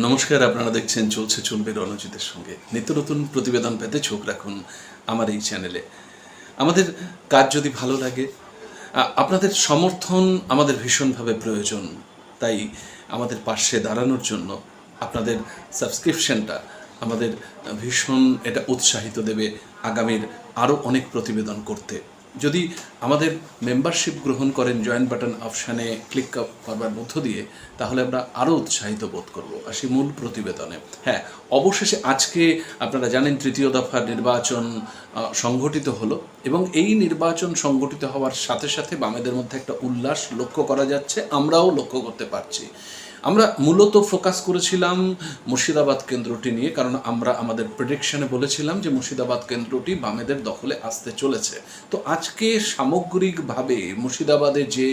নমস্কার, আপনারা দেখছেন চলছে চলবে রণজিতের সঙ্গে। নিত্য নতুন প্রতিবেদন পেতে চোখ রাখুন আমার এই চ্যানেলে। আমাদের কাজ যদি ভালো লাগে আপনাদের সমর্থন আমাদের ভীষণভাবে প্রয়োজন। তাই আমাদের পাশে দাঁড়ানোর জন্য আপনাদের সাবস্ক্রিপশনটা আমাদের ভীষণ এটা উৎসাহিত দেবে আগামীর আরও অনেক প্রতিবেদন করতে। যদি আমাদের মেম্বারশিপ গ্রহণ করেন জয়েন বাটন অপশানে ক্লিক করবার মধ্য দিয়ে, তাহলে আমরা আরও উৎসাহিত বোধ করব। আসি মূল প্রতিবেদনে। হ্যাঁ অবশেষে আজকে আপনারা জানেন তৃতীয় দফার নির্বাচন সংঘটিত হলো এবং এই নির্বাচন সংগঠিত হওয়ার সাথে সাথে বামেদের মধ্যে একটা উল্লাস লক্ষ্য করা যাচ্ছে, আমরাও লক্ষ্য করতে পারছি। আমরা মূলত ফোকাস করেছিলাম মুর্শিদাবাদ কেন্দ্রটি নিয়ে, কারণ আমরা আমাদের প্রেডিকশনে বলেছিলাম যে মুর্শিদাবাদ কেন্দ্রটি বামেদের দখলে আসতে চলেছে। তো আজকে সামগ্রিকভাবে মুর্শিদাবাদে যে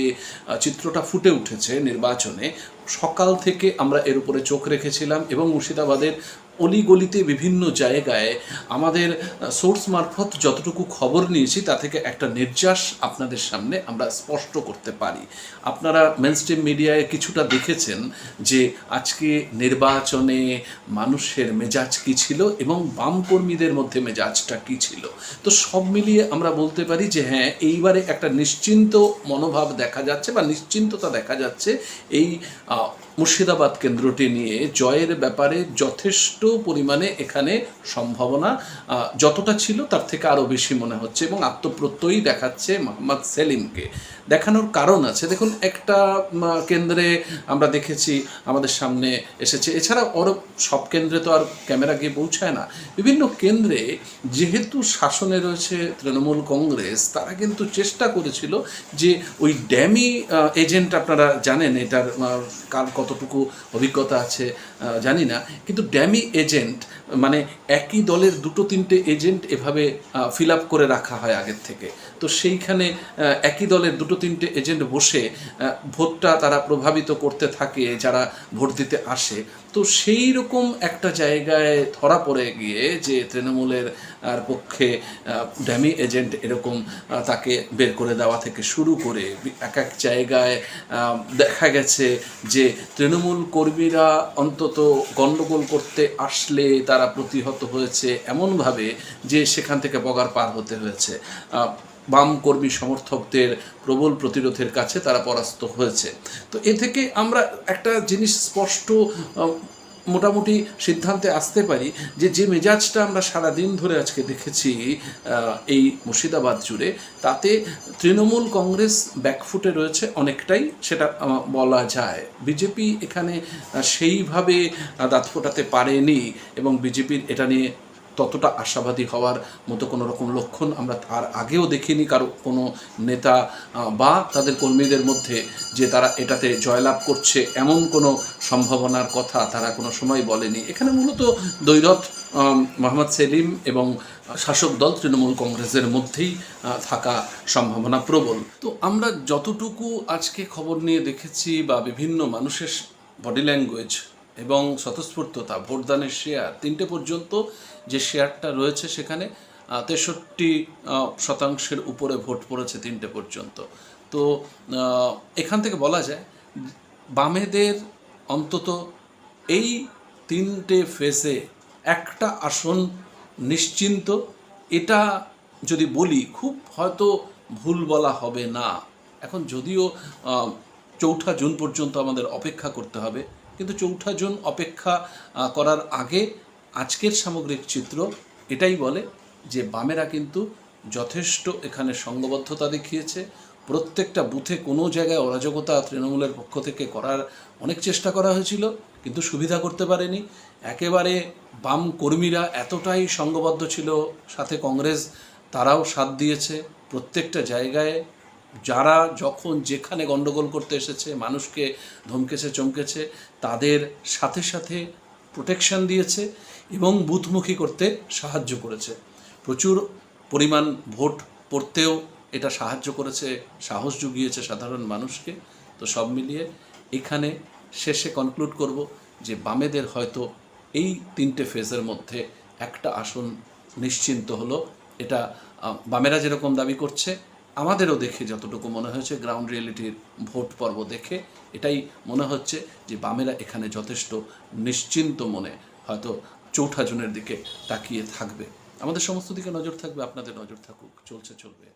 চিত্রটা ফুটে উঠেছে নির্বাচনে সকাল থেকে আমরা এর উপরে চোখ রেখেছিলাম এবং মুর্শিদাবাদের অলিগলিতে বিভিন্ন জায়গায় আমাদের সোর্স মারফত যতটুকু খবর নিয়েছি তা থেকে একটা নির্যাস আপনাদের সামনে আমরা স্পষ্ট করতে পারি। আপনারা মেনস্ট্রিম মিডিয়ায় কিছুটা দেখেছেন যে আজকে নির্বাচনে মানুষের মেজাজ কী ছিল এবং বাম কর্মীদের মধ্যে মেজাজটা কী ছিল? তো সব মিলিয়ে আমরা বলতে পারি যে হ্যাঁ এইবারে একটা নিশ্চিন্ত মনোভাব দেখা যাচ্ছে বা নিশ্চিন্ততা দেখা যাচ্ছে এই মুর্শিদাবাদ কেন্দ্রটি নিয়ে জয়ের ব্যাপারে যথেষ্ট পরিমাণে এখানে সম্ভাবনা যতটা ছিল তার থেকে আরও বেশি মনে হচ্ছে এবং আত্মপ্রত্যয়ী দেখাচ্ছে মোহাম্মদ সেলিমকে। দেখানোর কারণ আছে। দেখুন, একটা কেন্দ্রে আমরা দেখেছি আমাদের সামনে এসেছে। এছাড়া ওর সব কেন্দ্রে তো আর ক্যামেরা গিয়ে পৌঁছায় না। বিভিন্ন কেন্দ্রে যেহেতু শাসনে রয়েছে তৃণমূল কংগ্রেস, তারা কিন্তু চেষ্টা করেছিল যে ওই ড্যামি এজেন্ট আপনারা জানেন, এটার কার কতটুকু অভিজ্ঞতা আছে জানি না। কিন্তু ড্যামি এজেন্ট মানে একই দলের দুটো তিনটে এজেন্ট এভাবে ফিল আপ করে রাখা হয় আগের থেকে। তো সেইখানে একই দলের দুটো তিনটে এজেন্ট বসে ভোটটা তারা প্রভাবিত করতে থাকে, যারা ভোট দিতে আসে। তো সেই রকম একটা জায়গায় ধরা পড়ে গিয়ে যে তৃণমূলের আর পক্ষে ড্যামি এজেন্ট এরকম তাকে বের করে দেওয়া থেকে শুরু করে এক এক জায়গায় দেখা গেছে যে তৃণমূল কর্মীরা অন্তত গণ্ডগোল করতে আসলে তারা প্রতিহত হয়েছে এমনভাবে যে সেখান থেকে বগার পার হতে হয়েছে। বাম কর্মী সমর্থকদের প্রবল প্রতিরোধের কাছে তারা পরাস্ত হয়েছে। তো এ থেকে আমরা একটা জিনিস স্পষ্ট মোটামুটি সিদ্ধান্তে আসতে পারি যে যে মেজাজটা আমরা সারা দিন ধরে আজকে দেখেছি এই মুর্শিদাবাদ জুড়ে, তাতে তৃণমূল কংগ্রেস ব্যাকফুটে রয়েছে অনেকটাই, সেটা বলা যায়। বিজেপি এখানে সেইভাবে দাঁত ফোটাতে পারেনি এবং বিজেপির এটা নিয়ে ততটা আশাবাদী হওয়ার মতো কোনো রকম লক্ষণ আমরা আর আগেও দেখিনি। কারও কোনো নেতা বা তাদের কর্মীদের মধ্যে যে তারা এটাতে জয়লাভ করছে এমন কোনো সম্ভাবনার কথা তারা কোনো সময় বলেনি। এখানে মূলত দৈরথ মোহাম্মদ সেলিম এবং শাসক দল তৃণমূল কংগ্রেসের মধ্যেই থাকা সম্ভাবনা প্রবল। তো আমরা যতটুকু আজকে খবর নিয়ে দেখেছি বা বিভিন্ন মানুষের বডি ল্যাঙ্গুয়েজ এবং স্বতঃস্ফূর্ততা, ভোটদানের শেয়ার তিনটে পর্যন্ত যে শেয়ারটা রয়েছে সেখানে তেষট্টি শতাংশের উপরে ভোট পড়েছে তিনটে পর্যন্ত। তো এখান থেকে বলা যায়, বামেদের অন্তত এই তিনটে ফেসে একটা আসন নিশ্চিন্ত। এটা যদি বলি, খুব হয়তো ভুল বলা হবে না। এখন যদিও চৌঠা জুন পর্যন্ত আমাদের অপেক্ষা করতে হবে কিন্তু চৌঠা জুন অপেক্ষা করার আগে আজকের সামগ্রিক চিত্র এটাই বলে যে বামেরা কিন্তু যথেষ্ট এখানে সঙ্গবদ্ধতা দেখিয়েছে। প্রত্যেকটা বুথে কোনো জায়গায় অরাজকতা তৃণমূলের পক্ষ থেকে করার অনেক চেষ্টা করা হয়েছিল, কিন্তু সুবিধা করতে পারেনি। একেবারে বাম কর্মীরা এতটাই সঙ্গবদ্ধ ছিল, সাথে কংগ্রেস তারাও সাথ দিয়েছে। প্রত্যেকটা জায়গায় যারা যখন যেখানে গণ্ডগোল করতে এসেছে, মানুষকে ধমকেছে, চমকেছে, তাদের সাথে সাথে প্রোটেকশন দিয়েছে এবং বুথমুখী করতে সাহায্য করেছে। প্রচুর পরিমাণ ভোট পড়তেও এটা সাহায্য করেছে, সাহস জুগিয়েছে সাধারণ মানুষকে। তো সব মিলিয়ে এখানে শেষে কনক্লুড করব যে বামেদের হয়তো এই তিনটে ফেজের মধ্যে একটা আসন নিশ্চিন্ত হলো। এটা বামেরা যেরকম দাবি করছে আমাদেরও দেখে যতটুকু মনে হয়েছে গ্রাউন্ড রিয়েলিটির ভোট পর্ব দেখে, এটাই মনে হচ্ছে যে বামেরা এখানে যথেষ্ট নিশ্চিন্ত মনে হয়তো চৌঠা জনের দিকে তাকিয়ে থাকবে। আমাদের সমস্ত দিকে নজর থাকবে, আপনাদের নজর থাকুক, চলছে, চলবে।